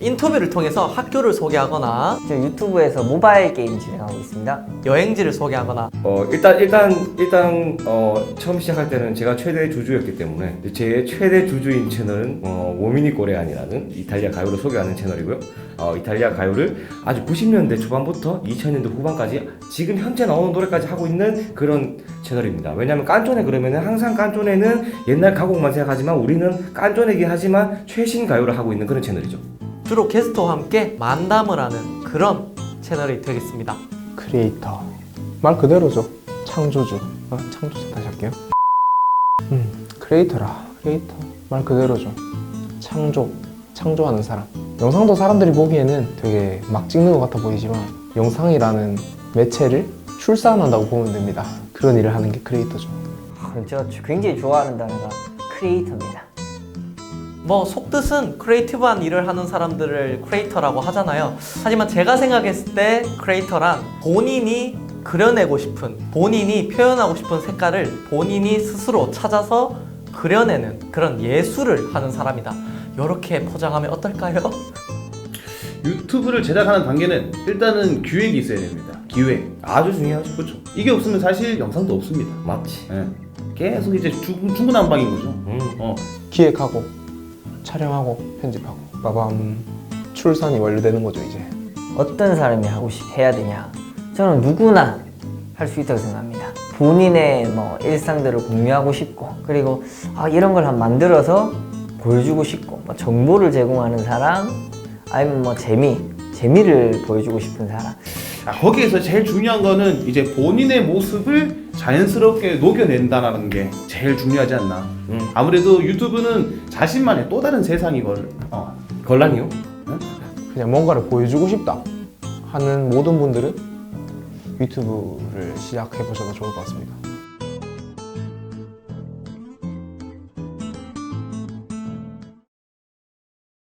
인터뷰를 통해서 학교를 소개하거나 저 유튜브에서 모바일 게임 진행하고 있습니다. 여행지를 소개하거나 어 일단 일단 일단 어 처음 시작할 때는 제가 최대 주주였기 때문에 제 최대 주주인 채널은 어 워미니 코레안이라는 이탈리아 가요를 소개하는 채널이고요. 어 이탈리아 가요를 아주 90년대 초반부터 2000년대 후반까지 지금 현재 나오는 노래까지 하고 있는 그런 채널입니다. 왜냐하면 깐쪼네 그러면은 항상 깐쪼네는 옛날 가곡만 생각하지만 우리는 깐쪼네긴 하지만 최신 가요를 하고 있는 그런 채널이죠. 주로 게스트와 함께 만담을 하는 그런 채널이 되겠습니다. 크리에이터. 말 그대로죠. 창조주. 어, 창조주 다시 할게요. 음 크리에이터라. 크리에이터. 말 그대로죠. 창조. 창조하는 사람. 영상도 사람들이 보기에는 되게 막 찍는 것 같아 보이지만 영상이라는 매체를 출산한다고 보면 됩니다. 그런 일을 하는 게 크리에이터죠. 그럼 제가 굉장히 좋아하는 단어가 크리에이터입니다. 뭐 속뜻은 크리에이티브한 일을 하는 사람들을 크리에이터라고 하잖아요. 하지만 제가 생각했을 때 크리에이터란 본인이 그려내고 싶은 본인이 표현하고 싶은 색깔을 본인이 스스로 찾아서 그려내는 그런 예술을 하는 사람이다. 이렇게 포장하면 어떨까요? 유튜브를 제작하는 단계는 일단은 기획이 있어야 됩니다. 기획. 아주 중요하죠. 그렇죠. 이게 없으면 사실 영상도 없습니다. 맞지. 예. 계속 이제 중, 중구난방인 거죠. 음. 어. 기획하고 촬영하고 편집하고 빠밤 출산이 완료되는 거죠 이제 어떤 사람이 하고 싶 해야 되냐? 저는 누구나 할 수 있다고 생각합니다. 본인의 뭐 일상들을 공유하고 싶고 그리고 아, 이런 걸 한 만들어서 보여주고 싶고 뭐 정보를 제공하는 사람 아니면 뭐 재미 재미를 보여주고 싶은 사람 아, 거기에서 제일 중요한 거는 이제 본인의 모습을 자연스럽게 녹여낸다는 게 제일 중요하지 않나. 음. 아무래도 유튜브는 자신만의 또 다른 세상이걸. 어. 걸랑이요? 그냥 뭔가를 보여주고 싶다 하는 모든 분들은 유튜브를 시작해 보셔도 좋을 것 같습니다